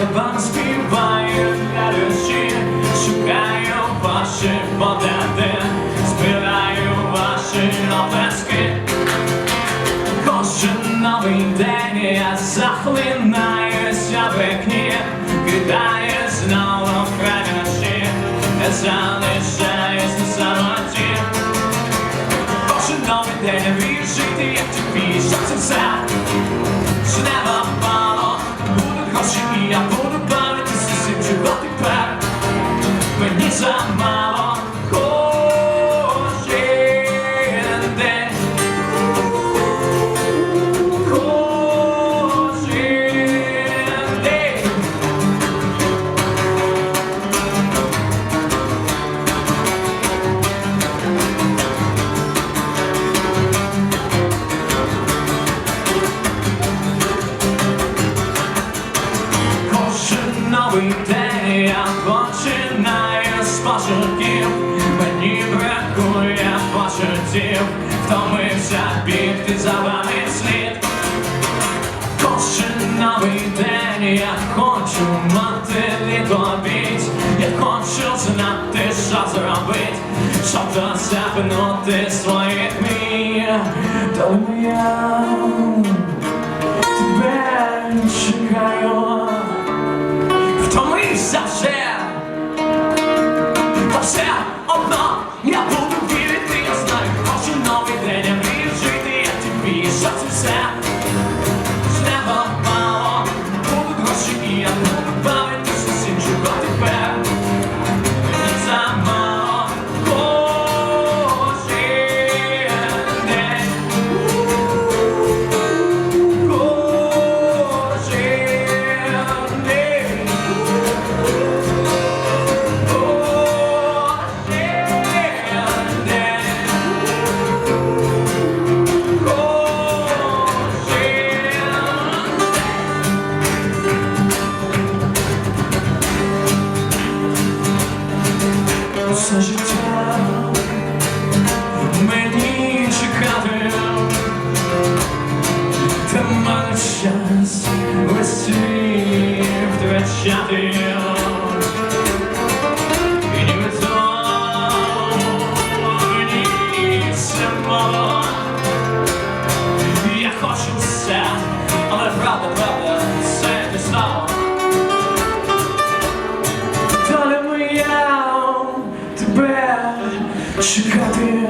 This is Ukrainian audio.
Вам співають на душі, шукаю ваші монети, збираю ваші описки. Кожен новий день я захлинаюся в вікні, кидає знову в хранячі, залишаю. День я починаю з пошуків. Мені бракує почуттів Втомився бігти за вами слід. Кожен новий день я хочу мати відповідь Я хочу знати, що зробить Щоб досягнути своїх мрій. Тому я тебе чекаю Втомився вже Та все одно все, але правда, правда, це не стало Доля моя тебе чекати